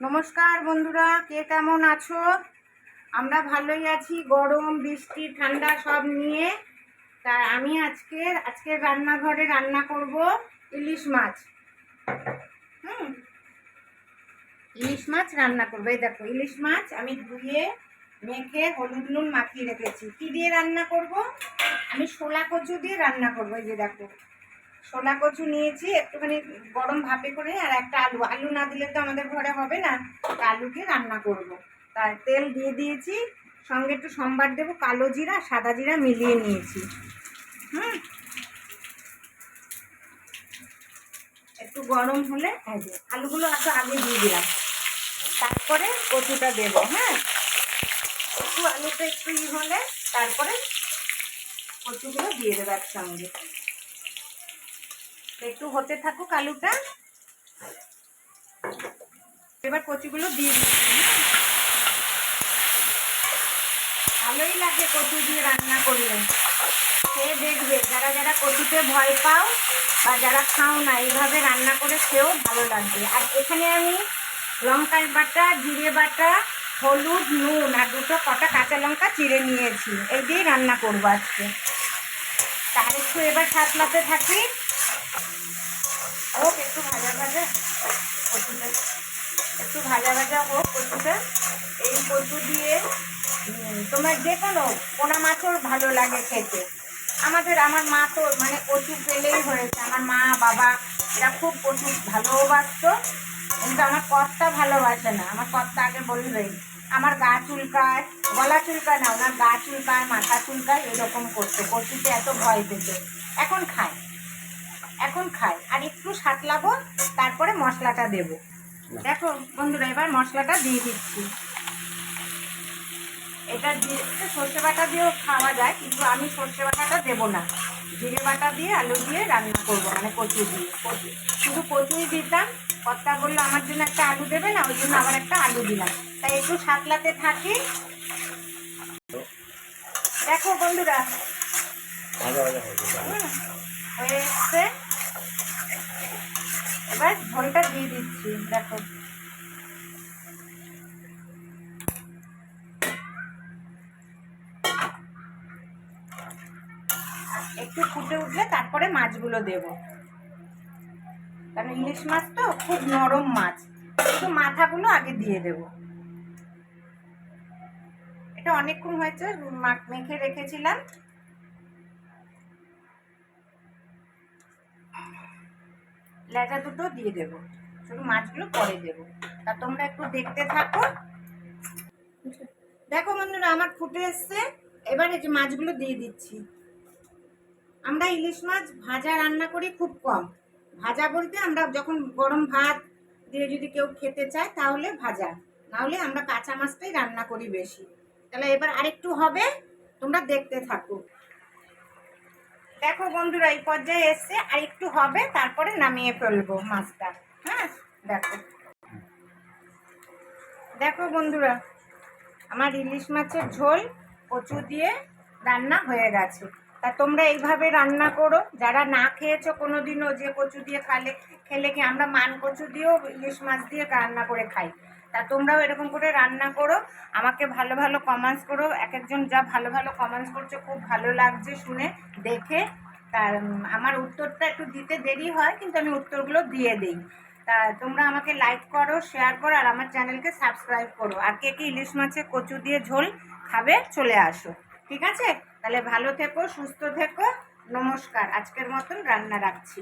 নমস্কার বন্ধুরা, কে কেমন আছো? আমরা ভালোই আছি, গরম, বৃষ্টি, ঠান্ডা সব নিয়ে। তা আমি আজকে আজকে রান্নাঘরে রান্না করব ইলিশ মাছ। হুম? ইলিশ মাছ রান্না করব। এই দেখো, ইলিশ মাছ আমি ধুয়ে, মেখে হলুদ নুন মাখিয়ে রেখেছি। কি দিয়ে রান্না করব? আমি শোলা কচু দিয়ে রান্না করব, এই যে দেখো। শোলা কচু নিয়েছি, একটুখানি গরম ভাপে করে আর একটা আলু। আলু না দিলে তো আমাদের ঘরে হবে না। আলুকে রান্না করব। তার তেল দিয়ে দিয়েছি, সঙ্গে একটু সম্বার দেবো, কালো জিরা, সাদা জিরা মিলিয়ে নিয়েছি। হুম? একটু গরম হলে আলুগুলো একটু আগে দিয়ে দিলাম। তারপরে কচুটা দেবো হ্যাঁ? একটু আলুটা একটু ই হলে তারপরে কচুগুলো দিয়ে দেবো একসঙ্গে। একটু হতে থাকুক আলুটা। এবার কচুগুলো দিয়ে দিচ্ছি? ভালোই লাগে কচু দিয়ে রান্না করলে। সে দেখবে, যারা যারা কচুতে ভয় পাও বা যারা খাও না, এইভাবে রান্না করে খেয়েও ভালো লাগবে। আর এখানে আমি লঙ্কার বাটা, জিরে বাটা, হলুদ, নুন আর দুটো কটা কাঁচা লঙ্কা চিড়ে নিয়েছি। এই দিয়েই রান্না করব আজকে। তার একটু এবার সাতলাতে থাকি হোক একটু ভাজা ভাজা কচুটা একটু ভাজা ভাজা হোক কচুটা এই কচু দিয়ে তোমার যে কোনো পোনা মাছও ভালো লাগে খেতে। আমাদের, আমার মা তো মানে কচু পেলেই হয়েছে। আমার মা, বাবা, এরা খুব কচু ভালোবাসত কিন্তু আমার কর্তা ভালোবাসে না। আমার কর্তা আগে বলবেই আমার গা চুলকায়, গলা চুলকায় না, ওনার গা চুলকায়, মাথা চুলকায়, এরকম করতো। কচুতে এত ভয় পেত। এখন খায়। এখন খায়। আর একটু সাতলাবো, তারপরে মশলাটা দেব। দেখো বন্ধুরা এবার মশলাটা দিয়ে দিচ্ছি। এটা দিয়ে সর্ষে বাটা দিয়েও খাওয়া যায় কিন্তু আমি সর্ষে বাটাটা দেবো না। জিরে বাটা দিয়ে আলু দিয়ে রান্না করব মানে কচু দিয়ে। কচু শুধু কচুই দিতাম কর্তা বলল আমার জন্য একটা আলু দেবে না ওই জন্য আবার একটা আলু দিলাম। তাই একটু সাতলাতে থাকি। দেখো বন্ধুরা। হয়ে এসছে এবার ঝোলটা দিয়ে দিচ্ছি, দেখো। একটু ফুটে উঠলে তারপরে মাছগুলো দেব। কারণ ইলিশ মাছ তো খুব নরম মাছ একটু মাথাগুলো আগে দিয়ে দেব। এটা অনেকক্ষণ হয়েছে মেখে রেখেছিলাম। লেজা দুটো দিয়ে দেবো। শুধু মাছগুলো পরে দেবো। তা তোমরা একটু দেখতে থাকো। দেখো বন্ধুরা, আমার ফুটে এসছে। এবারে যে মাছগুলো দিয়ে দিচ্ছি। আমরা ইলিশ মাছ ভাজা রান্না করি খুব কম। ভাজা বলতে আমরা যখন গরম ভাত দিয়ে যদি কেউ খেতে চায়, তাহলে ভাজা। নাহলে আমরা কাঁচা মাছটাই রান্না করি বেশি। তাহলে এবার আরেকটু হবে। তোমরা দেখতে থাকো। দেখো বন্ধুরা, এই পর্যায়ে এসছে আর একটু হবে, তারপরে নামিয়ে ফেলব মাছটা। হ্যাঁ? দেখো। দেখো বন্ধুরা, আমার ইলিশ মাছের ঝোল কচু দিয়ে রান্না হয়ে গেছে। তা তোমরা এইভাবে রান্না করো। যারা না খেয়েছো কোনো দিনও যে কচু দিয়ে খালে খেলে কি আমরা মান কচু দিয়েও ইলিশ মাছ দিয়ে রান্না করে খাই? তা তোমরাও এরকম করে রান্না করো আমাকে ভালো ভালো কমেন্টস করো এক একজন যা ভালো ভালো কমেন্টস করছ খুব ভালো লাগছে শুনে দেখে। উম, আমার উত্তরটা একটু দিতে দেরি হয় কিন্তু আমি উত্তরগুলো দিয়ে দিই। তা তোমরা আমাকে লাইক করো শেয়ার করো আর আমার চ্যানেলকে সাবস্ক্রাইব করো। আর কে কে ইলিশ মাছের কচু দিয়ে ঝোল খাবে চলে আসো। ঠিক আছে? তাহলে ভালো থেকো সুস্থ থেকো নমস্কার। আজকের মতন রান্না রাখছি।